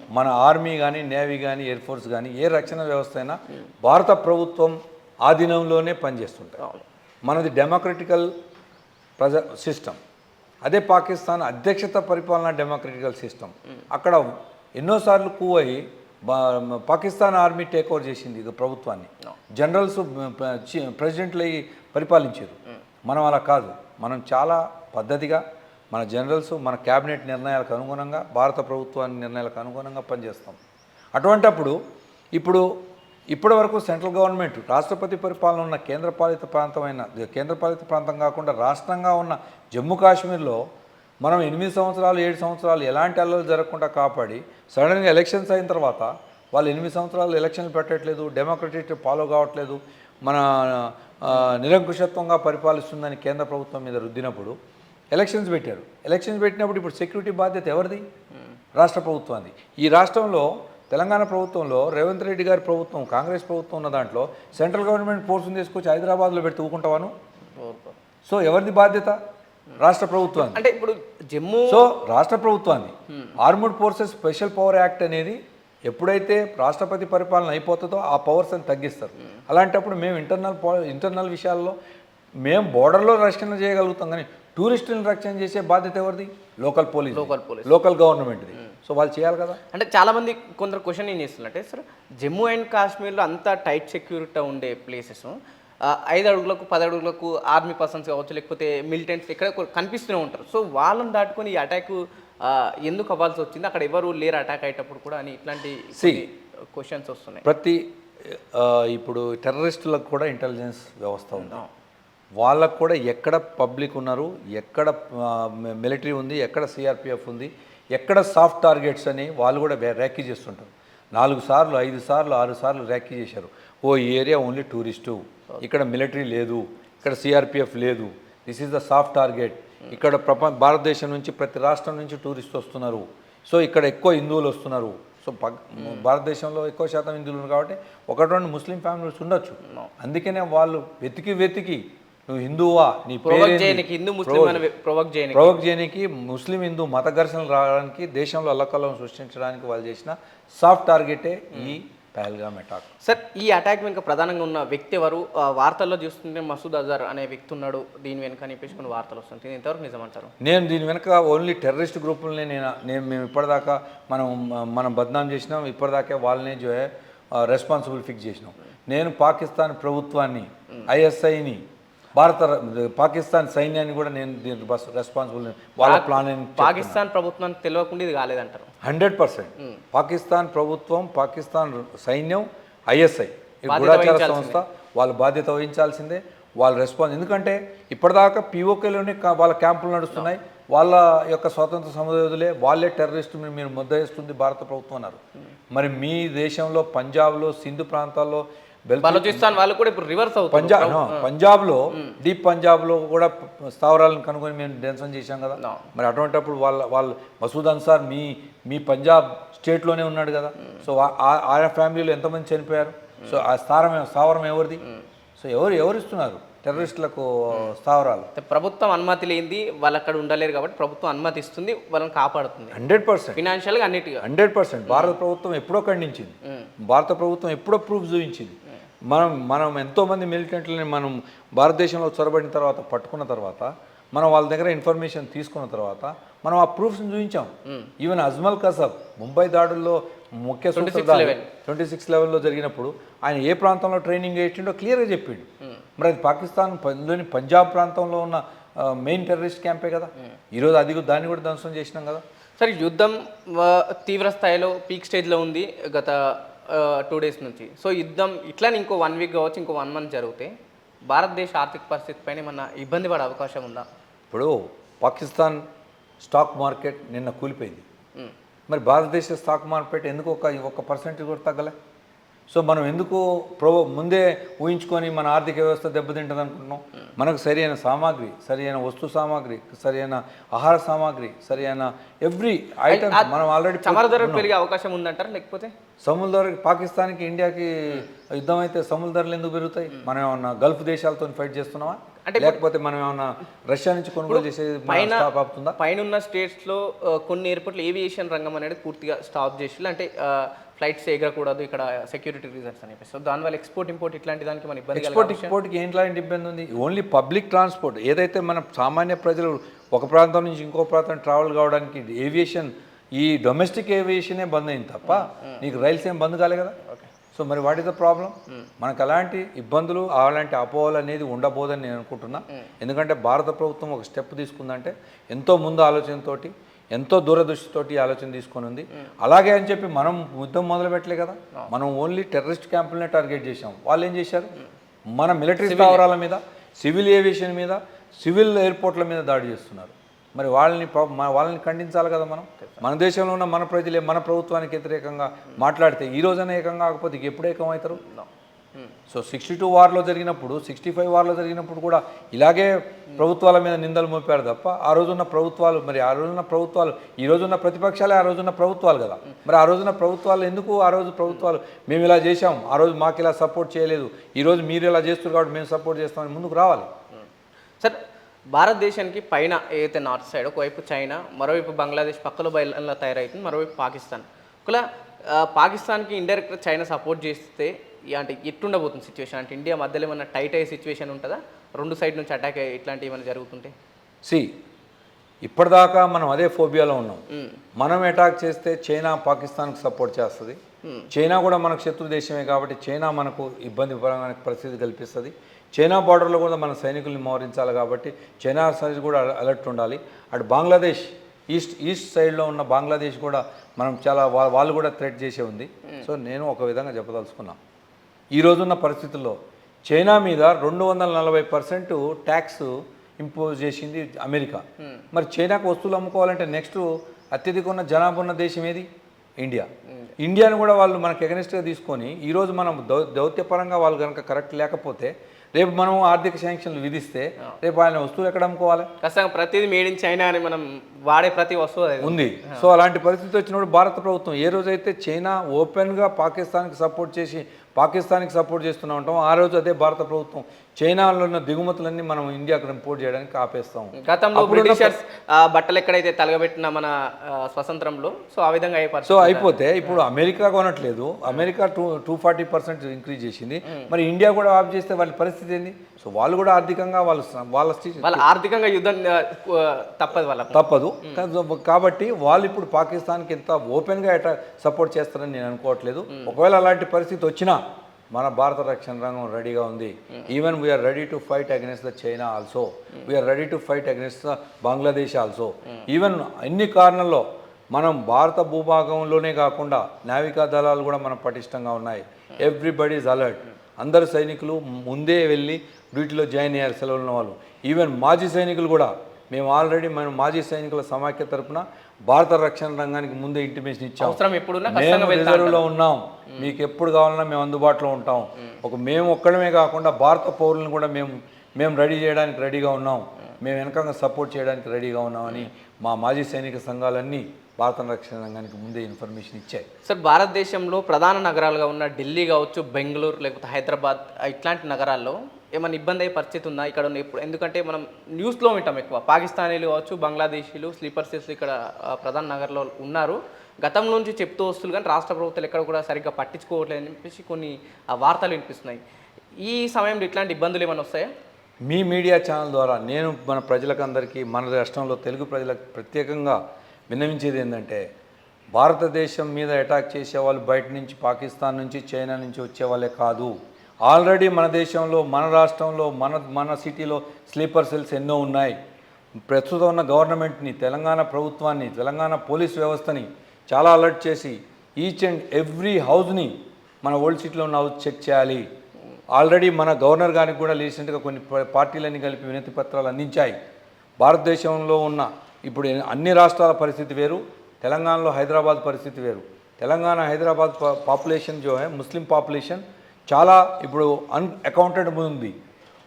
మన ఆర్మీ కానీ నేవీ కానీ ఎయిర్ ఫోర్స్ కానీ ఏ రక్షణ వ్యవస్థ అయినా భారత ప్రభుత్వం ఆధీనంలోనే పనిచేస్తుంటాయి. అవును. మనది డెమోక్రటికల్ ప్రజా సిస్టమ్. అదే పాకిస్తాన్ అధ్యక్షత పరిపాలన డెమోక్రటికల్ సిస్టమ్. అక్కడ ఎన్నోసార్లు కూవ్ అయ్యి పాకిస్తాన్ ఆర్మీ టేక్ ఓవర్ చేసింది ఇది ప్రభుత్వాన్ని. జనరల్స్ ప్రెసిడెంట్లు అయ్యి పరిపాలించారు మనం అలా కాదు. మనం చాలా పద్ధతిగా మన జనరల్స్ మన క్యాబినెట్ నిర్ణయాలకు అనుగుణంగా భారత ప్రభుత్వాన్ని నిర్ణయాలకు అనుగుణంగా పనిచేస్తాం. అటువంటప్పుడు ఇప్పుడు ఇప్పటి వరకు సెంట్రల్ గవర్నమెంట్ రాష్ట్రపతి పరిపాలన ఉన్న కేంద్రపాలిత ప్రాంతమైన కేంద్రపాలిత ప్రాంతం కాకుండా రాష్ట్రంగా ఉన్న జమ్మూ కాశ్మీర్లో మనం ఎనిమిది సంవత్సరాలు ఏడు సంవత్సరాలు ఎలాంటి అల్లలు జరగకుండా కాపాడి సడన్గా ఎలక్షన్స్ అయిన తర్వాత వాళ్ళు ఎనిమిది సంవత్సరాలు ఎలక్షన్లు పెట్టట్లేదు డెమోక్రటిక్ ఫాలో కావట్లేదు మన నిరంకుశత్వంగా పరిపాలిస్తుందని కేంద్ర ప్రభుత్వం మీద రుద్దినప్పుడు ఎలక్షన్స్ పెట్టారు. ఎలక్షన్స్ పెట్టినప్పుడు ఇప్పుడు సెక్యూరిటీ బాధ్యత ఎవరిది? రాష్ట్ర ప్రభుత్వాన్ని ఈ రాష్ట్రంలో తెలంగాణ ప్రభుత్వంలో రేవంత్ రెడ్డి గారి ప్రభుత్వం కాంగ్రెస్ ప్రభుత్వం ఉన్న దాంట్లో సెంట్రల్ గవర్నమెంట్ ఫోర్స్ని తీసుకొచ్చి హైదరాబాద్లో పెట్టి ఊకుంటావాను? సో ఎవరిది బాధ్యత? రాష్ట్ర ప్రభుత్వాన్ని అంటే ఇప్పుడు జమ్మూ సో రాష్ట్ర ప్రభుత్వాన్ని armed forces special power act అనేది ఎప్పుడైతే రాష్ట్రపతి పరిపాలన అయిపోతుందో ఆ పవర్స్ అని తగ్గిస్తారు. అలాంటప్పుడు మేము ఇంటర్నల్ ఇంటర్నల్ విషయాల్లో మేము బోర్డర్లో రక్షణ చేయగలుగుతాం కానీ టూరిస్టులను రక్షణ చేసే బాధ్యత ఎవరిది? Local police local police local గవర్నమెంట్ది. So వాళ్ళు చేయాలి కదా. అంటే చాలా మంది కొందరు క్వశ్చన్ ఏం చేస్తున్నారంటే సార్ జమ్మూ అండ్ కాశ్మీర్లో అంతా టైట్ సెక్యూరిటీ ఉండే ప్లేసెస్ ఐదు అడుగులకు పది అడుగులకు ఆర్మీ పర్సన్స్ కావచ్చు లేకపోతే మిలిటెంట్స్ ఇక్కడ కనిపిస్తూనే ఉంటారు. సో వాళ్ళని దాటుకొని ఈ అటాక్ ఎందుకు అవ్వాల్సి వచ్చింది? అక్కడ ఎవరు లేరు అటాక్ అయ్యేటప్పుడు కూడా అని ఇట్లాంటి. క్వశ్చన్స్ వస్తున్నాయి. ప్రతి ఇప్పుడు టెర్రరిస్టులకు కూడా ఇంటెలిజెన్స్ వ్యవస్థ ఉంది. వాళ్ళకు కూడా ఎక్కడ పబ్లిక్ ఉన్నారు ఎక్కడ మిలిటరీ ఉంది ఎక్కడ సిఆర్పిఎఫ్ ఉంది ఎక్కడ సాఫ్ట్ టార్గెట్స్ అని వాళ్ళు కూడా ర్యాకీ చేస్తుంటారు. నాలుగు సార్లు ఐదు సార్లు ఆరు సార్లు ర్యాకీ చేశారు. ఓ ఈ ఏరియా ఓన్లీ టూరిస్టు. ఇక్కడ మిలిటరీ లేదు. ఇక్కడ సిఆర్పిఎఫ్ లేదు. This is the soft target ఇక్కడ ప్రపంచ భారతదేశం నుంచి ప్రతి రాష్ట్రం నుంచి టూరిస్ట్ వస్తున్నారు. సో ఇక్కడ ఎక్కువ హిందువులు వస్తున్నారు. సో పగ్ భారతదేశంలో ఎక్కువ శాతం హిందువులు ఉన్నారు కాబట్టి ఒకటి రెండు ముస్లిం ఫ్యామిలీస్ ఉండొచ్చు. అందుకనే వాళ్ళు వెతికి వెతికి నువ్వు హిందువా? నీ? చేయనికి హిందూ ముస్లిం అని ప్రొవోక్ చేయనికి ప్రొవోక్ చేయడానికి ముస్లిం హిందూ మత ఘర్షణలు రావడానికి దేశంలో అల్లకల్లం సృష్టించడానికి వాళ్ళు చేసిన సాఫ్ట్ టార్గెటే ఈ పహల్గామ్ అటాక్. సార్ ఈ అటాక్ వెనుక ప్రధానంగా ఉన్న వ్యక్తి ఎవరు? వార్తల్లో చూస్తుంటే మసూద్ అజర్ అనే వ్యక్తి ఉన్నాడు. దీని వెనుక అని చెప్పేసి కొన్ని వార్తలు వస్తుంది ఇది ఎంతవరకు నిజమంటారు? నేను దీని వెనక ఓన్లీ టెర్రరిస్ట్ గ్రూపులనే నేను నేను మేము ఇప్పటిదాకా మనం మనం బద్నాం చేసినాం. ఇప్పటిదాకా వాళ్ళనే జో రెస్పాన్సిబుల్ ఫిక్స్ చేసినాం. నేను పాకిస్తాన్ ప్రభుత్వాన్ని ఐఎస్ఐని భారత పాకిస్తాన్ సైన్యాన్ని కూడా నేను రెస్పాన్సిబుల్ వాళ్ళ ప్లాన్ పాకిస్తాన్ ప్రభుత్వానికి తెలియకుండా ఇది కాలేదంటారు. Hundred percent. పాకిస్తాన్ ప్రభుత్వం పాకిస్తాన్ సైన్యం ఐఎస్ఐ గూఢాచార సంస్థ వాళ్ళ బాధ్యత వహించాల్సిందే. వాళ్ళ రెస్పాన్స్ ఎందుకంటే ఇప్పటిదాకా పీఓకేలోనే వాళ్ళ క్యాంపులు నడుస్తున్నాయి. వాళ్ళ యొక్క స్వాతంత్ర సమయోధులే వాళ్ళే టెర్రరిస్ట్ మీరు ముద్ద వేస్తుంది భారత ప్రభుత్వం అన్నారు. మరి మీ దేశంలో పంజాబ్లో సింధు ప్రాంతాల్లో బలోచిస్తాన్ వాళ్ళు కూడా ఇప్పుడు రివర్స్ అవుతుంది పంజాబ్ పంజాబ్లో డీప్ పంజాబ్లో కూడా స్థావరాలను కనుగొని మేము ధ్వంసం చేశాం కదా. మరి అటువంటిప్పుడు వాళ్ళ వాళ్ళు మసూద్ అన్సార్ మీ మీ పంజాబ్ స్టేట్లోనే ఉన్నాడు కదా. సో ఆ- ఫ్యామిలీలో ఎంతమంది చనిపోయారు? సో ఆ స్థావరం స్థావరం ఎవరిది? సో ఎవరు ఎవరు ఇస్తున్నారు? టెర్రరిస్టులకు స్థావరాలు. ప్రభుత్వం అనుమతి లేనిది వాళ్ళు అక్కడ ఉండలేరు కాబట్టి ప్రభుత్వం అనుమతి ఇస్తుంది వాళ్ళని కాపాడుతుంది. Hundred percent. ఫినాన్షియల్గా అన్నిటిగా. Hundred percent. భారత ప్రభుత్వం ఎప్పుడో ఖండించింది. భారత ప్రభుత్వం ఎప్పుడో ప్రూఫ్ చూపించింది. మనం మనం ఎంతోమంది మిలిటెంట్లని మనం భారతదేశంలో చొరబడిన తర్వాత పట్టుకున్న తర్వాత మనం వాళ్ళ దగ్గర ఇన్ఫర్మేషన్ తీసుకున్న తర్వాత మనం ఆ ప్రూఫ్స్ని చూపించాం. ఈవెన్ అజ్మల్ కసబ్ ముంబై దాడుల్లో ముఖ్య సూత్రధారి ట్వంటీ సిక్స్ లెవెల్లో జరిగినప్పుడు ఆయన ఏ ప్రాంతంలో ట్రైనింగ్ చేసిండో క్లియర్గా చెప్పిండు. మరి అది పాకిస్తాన్లోని పంజాబ్ ప్రాంతంలో ఉన్న మెయిన్ టెర్రరిస్ట్ క్యాంపే కదా. ఈరోజు అది దాన్ని కూడా ధ్వంసం చేసినాం కదా. సరే యుద్ధం తీవ్ర స్థాయిలో పీక్ స్టేజ్లో ఉంది గత టూ డేస్ నుంచి. సో యుద్ధం ఇట్లానే ఇంకో వన్ వీక్ కావచ్చు ఇంకో వన్ మంత్ జరిగితే భారతదేశ ఆర్థిక పరిస్థితి పైన ఏమన్నా ఇబ్బంది పడే అవకాశం ఉందా? ఇప్పుడు పాకిస్తాన్ స్టాక్ మార్కెట్ నిన్న కూలిపోయింది. మరి భారతదేశ స్టాక్ మార్కెట్ ఎందుకు ఒక ఒక పర్సెంటేజ్ కూడా తగ్గలే? సో మనం ఎందుకు ప్రో ముందే ఊహించుకొని మన ఆర్థిక వ్యవస్థ దెబ్బతింటుంది అనుకుంటున్నాం? మనకు సరైన సామాగ్రి సరైన వస్తు సామాగ్రి సరైన ఆహార సామాగ్రి సరైన ఎవ్రీ ఐటమ్ మనం ఆల్రెడీ చమర ధరలు పెరిగే అవకాశం ఉందంటారా లేకపోతే? సముద్ర పాకిస్తాన్కి ఇండియాకి యుద్ధం అయితే సముద్ర ధరలు ఎందుకు పెరుగుతాయి? మనం ఏమన్నా గల్ఫ్ దేశాలతో ఫైట్ చేస్తున్నామా? లేకపోతే మనం ఏమన్నా రష్యా నుంచి కొనుగోలు చేసేది పైన పైన ఉన్న స్టేట్స్లో కొన్ని ఎయిర్పోర్ట్లు ఏవియేషన్ రంగం అనేది పూర్తిగా స్టాప్ చేసి అంటే ఫ్లైట్స్ ఎగరకూడదు ఇక్కడ సెక్యూరిటీ రీజన్స్ అని చెప్పేసి. సో దానివల్ల ఎక్స్పోర్ట్ ఇంపోర్ట్ ఇట్లాంటి దానికి మన ఇబ్బంది ఎక్స్పోర్ట్ ఎక్స్పోర్ట్కి ఏంట్లాంటి ఇబ్బంది ఉంది? ఓన్లీ పబ్లిక్ ట్రాన్స్పోర్ట్ ఏదైతే మన సామాన్య ప్రజలు ఒక ప్రాంతం నుంచి ఇంకో ప్రాంతం ట్రావెల్ కావడానికి ఏవియేషన్ ఈ డొమెస్టిక్ ఏవియేషనే బంద్ అయింది తప్ప నీకు రైల్స్ ఏం బంద్ కాలే కదా? సో మరి వాట్ ఇస్ ద ప్రాబ్లం మనకు అలాంటి ఇబ్బందులు అలాంటి అపోహలు అనేది ఉండబోదని నేను అనుకుంటున్నా. ఎందుకంటే భారత ప్రభుత్వం ఒక స్టెప్ తీసుకుందంటే ఎంతో ముందు ఆలోచనతోటి ఎంతో దూరదృష్టితోటి ఆలోచన తీసుకొని ఉంది. అలాగే అని చెప్పి మనం యుద్ధం మొదలు పెట్టలే కదా. మనం ఓన్లీ టెర్రరిస్ట్ క్యాంపులనే టార్గెట్ చేసాం వాళ్ళు ఏం చేశారు? మన మిలిటరీ స్థావరాల మీద సివిల్ ఏవియేషన్ మీద సివిల్ ఎయిర్పోర్ట్ల మీద దాడి చేస్తున్నారు. మరి వాళ్ళని వాళ్ళని ఖండించాలి కదా మనం? మన దేశంలో ఉన్న మన ప్రజలే మన ప్రభుత్వానికి వ్యతిరేకంగా మాట్లాడితే ఈ రోజున ఏకం కాకపోతే ఎప్పుడు ఏకం అవుతారు సో సిక్స్టీ టూ వార్లో జరిగినప్పుడు సిక్స్టీ ఫైవ్ వార్లో జరిగినప్పుడు కూడా ఇలాగే ప్రభుత్వాల మీద నిందలు మోపారు తప్ప ఆ రోజున్న ప్రభుత్వాలు మరి ఆ రోజున్న ప్రభుత్వాలు ఈ రోజున్న ప్రతిపక్షాలే ఆ రోజున్న ప్రభుత్వాలు కదా. మరి ఆ రోజున ప్రభుత్వాలు ఎందుకు ఆ రోజు ప్రభుత్వాలు? మేము ఇలా చేశాం ఆ రోజు మాకు ఇలా సపోర్ట్ చేయలేదు ఈ రోజు మీరు ఇలా చేస్తున్నారు కాబట్టి మేము సపోర్ట్ చేస్తామని ముందుకు రావాలి. సార్ భారతదేశానికి పైన ఏదైతే నార్త్ సైడ్ ఒకవైపు చైనా మరోవైపు బంగ్లాదేశ్ పక్కలో బయలులా తయారవుతుంది మరోవైపు పాకిస్తాన్. ఒకలా పాకిస్తాన్కి ఇండైరెక్ట్గా చైనా సపోర్ట్ చేస్తే అంటే ఎట్టుండబోతుంది సిచ్యువేషన్ అంటే ఇండియా మధ్యలో ఏమన్నా టైట్ అయ్యే సిచ్యువేషన్ ఉంటుందా? రెండు సైడ్ నుంచి అటాక్ అయ్యే ఇట్లాంటివి ఏమైనా జరుగుతుంటే? సి ఇప్పటిదాకా మనం అదే ఫోబియాలో ఉన్నాం. మనం అటాక్ చేస్తే చైనా పాకిస్తాన్కి సపోర్ట్ చేస్తుంది. చైనా కూడా మనకు శత్రు దేశమే కాబట్టి చైనా మనకు ఇబ్బందికరమైన పరిస్థితి కల్పిస్తుంది. చైనా బార్డర్లో కూడా మన సైనికుల్ని మోహరించాలి కాబట్టి చైనా సైడ్ కూడా అలర్ట్ ఉండాలి. అటు బంగ్లాదేశ్ ఈస్ట్ ఈస్ట్ సైడ్లో ఉన్న బంగ్లాదేశ్ కూడా మనం చాలా వాళ్ళు కూడా థ్రెట్ చేసే ఉంది. సో నేను ఒక విధంగా చెప్పదలుచుకున్నా. ఈ రోజున్న పరిస్థితుల్లో చైనా మీద రెండు వందల నలభై పర్సెంట్ ట్యాక్స్ ఇంపోజ్ చేసింది అమెరికా. మరి చైనాకు వస్తువులు అమ్ముకోవాలంటే నెక్స్ట్ అత్యధిక ఉన్న జనాభా ఉన్న దేశం ఏది? ఇండియా. ఇండియాను కూడా వాళ్ళు మనకు ఎగనెస్ట్గా తీసుకొని ఈరోజు మనం దౌ దౌత్యపరంగా వాళ్ళు కనుక కరెక్ట్ లేకపోతే రేపు మనం ఆర్థిక శాంక్షన్లు విధిస్తే రేపు ఆయన వస్తువులు ఎక్కడ అమ్ముకోవాలి? ఖచ్చితంగా ప్రతిదీ మేడ్ ఇన్ చైనా అని మనం వాడే ప్రతి వస్తువు ఉంది. సో అలాంటి పరిస్థితి వచ్చినప్పుడు భారత ప్రభుత్వం ఏ రోజైతే చైనా ఓపెన్గా పాకిస్తాన్కి సపోర్ట్ చేసి పాకిస్తాన్కి సపోర్ట్ చేస్తూనే ఉంటాం. ఆ రోజు అదే భారత ప్రభుత్వం చైనాలో ఉన్న దిగుమతులన్నీ మనం ఇండియాకు ఇంపోర్ట్ చేయడానికి ఆపేస్తాం. గతంలో బ్రిటిషర్స్ బట్టలు ఎక్కడైతే తలగబెట్టిన మన స్వతంత్రంలో సో ఆ విధంగా అయ్యే సో అయిపోతే ఇప్పుడు America కొనట్లేదు. America two two forty percent increase చేసింది. మరి ఇండియా కూడా ఆఫ్ చేస్తే వాళ్ళ పరిస్థితి ఏంది? సో వాళ్ళు కూడా ఆర్థికంగా వాళ్ళ వాళ్ళ స్థితి వాళ్ళు ఆర్థికంగా యుద్ధం తప్పదు వాళ్ళకు. తప్పదు. కాబట్టి వాళ్ళు ఇప్పుడు పాకిస్తాన్కి ఎంత ఓపెన్గా సపోర్ట్ చేస్తారని నేను అనుకోవట్లేదు. ఒకవేళ అలాంటి పరిస్థితి వచ్చినా మన భారత రక్షణ రంగం రెడీగా ఉంది. Even we are ready to fight against the China also we are ready to fight against the Bangladesh also even అన్ని కారణాల్లో మనం భారత భూభాగంలోనే కాకుండా నావికా దళాలు కూడా మనం పటిష్టంగా ఉన్నాయి. ఎవ్రీబడి ఈజ్ అలర్ట్ అందరు సైనికులు ముందే వెళ్ళి డ్యూటీలో జాయిన్ అయ్యారు సెలవులు ఉన్న వాళ్ళు ఈవెన్ మాజీ సైనికులు కూడా మేము ఆల్రెడీ మేము మాజీ సైనికుల సమాఖ్య తరపున భారత రక్షణ రంగానికి ముందే ఇంటిమేషన్ ఇచ్చాం. రిజర్వ్లో ఉన్నాం. మీకు ఎప్పుడు కావాలన్నా మేము అందుబాటులో ఉంటాం. ఒక మేము ఒక్కడమే కాకుండా భారత పౌరులను కూడా మేము మేము రెడీ చేయడానికి రెడీగా ఉన్నాం. మేము. వెనకంగా సపోర్ట్ చేయడానికి రెడీగా ఉన్నామని మా మాజీ సైనిక సంఘాలన్నీ భారత రక్షణ రంగానికి ముందే ఇన్ఫర్మేషన్ ఇచ్చాయి. సార్ భారతదేశంలో ప్రధాన నగరాలుగా ఉన్న ఢిల్లీ కావచ్చు బెంగళూరు లేకపోతే హైదరాబాద్ ఇట్లాంటి నగరాల్లో ఏమైనా ఇబ్బంది అయ్యే పరిస్థితి ఉందా? ఇక్కడ ఉన్న ఇప్పుడు ఎందుకంటే మనం న్యూస్లో వింటాం ఎక్కువ. పాకిస్తానీలు కావచ్చు బంగ్లాదేశీలు స్లీపర్ సెల్స్ ఇక్కడ ప్రధాన నగర్లో ఉన్నారు. గతం నుంచి చెప్తూ వస్తున్నారు కానీ రాష్ట్ర ప్రభుత్వాలు ఎక్కడ కూడా సరిగ్గా పట్టించుకోవట్లేదు అనిపించి కొన్ని ఆ, వార్తలు వినిపిస్తున్నాయి. ఈ సమయంలో ఇట్లాంటి ఇబ్బందులు ఏమైనా వస్తాయా? మీ మీడియా ఛానల్ ద్వారా నేను మన ప్రజలకందరికీ మన రాష్ట్రంలో తెలుగు ప్రజలకు ప్రత్యేకంగా విన్నవించేది ఏంటంటే భారతదేశం మీద అటాక్ చేసే వాళ్ళు బయట నుంచి పాకిస్తాన్ నుంచి చైనా నుంచి వచ్చేవాళ్ళే కాదు. ఆల్రెడీ మన దేశంలో మన రాష్ట్రంలో మన మన సిటీలో స్లీపర్ సెల్స్ ఎన్నో ఉన్నాయి. ప్రస్తుతం ఉన్న గవర్నమెంట్ని తెలంగాణ ప్రభుత్వాన్ని తెలంగాణ పోలీస్ వ్యవస్థని చాలా అలర్ట్ చేసి ఈచ్ అండ్ ఎవ్రీ హౌస్ని మన ఓల్డ్ సిటీలో ఉన్న హౌస్ చెక్ చేయాలి. ఆల్రెడీ మన గవర్నర్ గారికి కూడా రీసెంట్గా కొన్ని పార్టీలన్నీ కలిపి వినతి పత్రాలు అందించాయి. భారతదేశంలో ఉన్న ఇప్పుడు అన్ని రాష్ట్రాల పరిస్థితి వేరు తెలంగాణలో హైదరాబాద్ పరిస్థితి వేరు. తెలంగాణ హైదరాబాద్ పాపులేషన్ జో ముస్లిం పాపులేషన్ చాలా ఇప్పుడు అన్ అకౌంటెంట్ ఉంది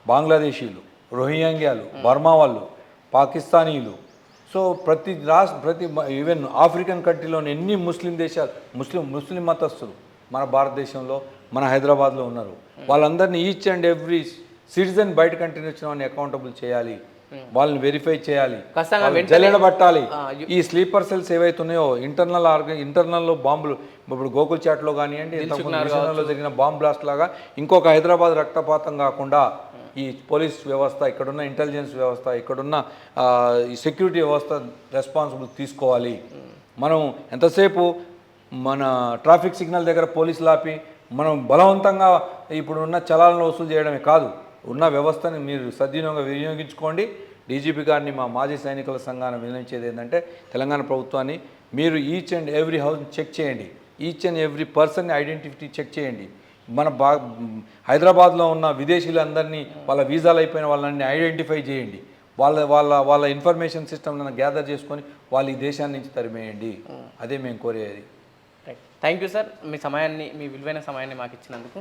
బంగ్లాదేశీలు రోహింగ్యాలు బర్మా వాళ్ళు పాకిస్తానీలు. సో ప్రతి రాష్ట్ర ప్రతి ఈవెన్ ఆఫ్రికన్ కంట్రీలోని ఎన్ని ముస్లిం దేశాలు ముస్లిం ముస్లిం మతస్థులు మన భారతదేశంలో మన హైదరాబాద్లో ఉన్నారు. వాళ్ళందరినీ ఈచ్ అండ్ ఎవ్రీ సిటిజన్ బయట కంట్రీ వచ్చిన వాడిని అకౌంటబుల్ చేయాలి. వాళ్ళని వెరిఫై చేయాలి. జల్లెడబట్టాలి ఈ స్లీపర్ సెల్స్ ఏవైతే ఉన్నాయో ఇంటర్నల్ ఆర్గ ఇంటర్నల్లో బాంబులు ఇప్పుడు గోకుల్ చాట్లో కానివ్వండి మిషన్లో జరిగిన బాంబ్ బ్లాస్ట్ లాగా ఇంకొక హైదరాబాద్ రక్తపాతం కాకుండా ఈ పోలీస్ వ్యవస్థ ఇక్కడున్న ఇంటెలిజెన్స్ వ్యవస్థ ఇక్కడున్న ఈ సెక్యూరిటీ వ్యవస్థ రెస్పాన్సిబుల్ తీసుకోవాలి. మనం ఎంతసేపు మన ట్రాఫిక్ సిగ్నల్ దగ్గర పోలీసులు ఆపి మనం బలవంతంగా ఇప్పుడు ఉన్న చలాలను వసూలు చేయడమే కాదు. ఉన్న వ్యవస్థని మీరు సద్వినియోగంగా వినియోగించుకోండి. డీజీపీ గారిని మా మాజీ సైనికుల సంఘాన్ని వినియోగించేది ఏంటంటే తెలంగాణ ప్రభుత్వాన్ని మీరు each and every house check చేయండి. ఈచ్ అండ్ ఎవ్రీ పర్సన్ని ఐడెంటిటీ చెక్ చేయండి. మన బా హైదరాబాద్లో ఉన్న విదేశీయులందరినీ వాళ్ళ వీసాలు అయిపోయిన వాళ్ళని ఐడెంటిఫై చేయండి. వాళ్ళ వాళ్ళ వాళ్ళ ఇన్ఫర్మేషన్ సిస్టమ్ గ్యాదర్ చేసుకొని వాళ్ళు ఈ దేశాన్ని నుంచి తరిమేయండి. అదే మేము కోరేది. థ్యాంక్ యూ సార్ మీ సమయాన్ని మీ విలువైన సమయాన్ని మాకు ఇచ్చినందుకు.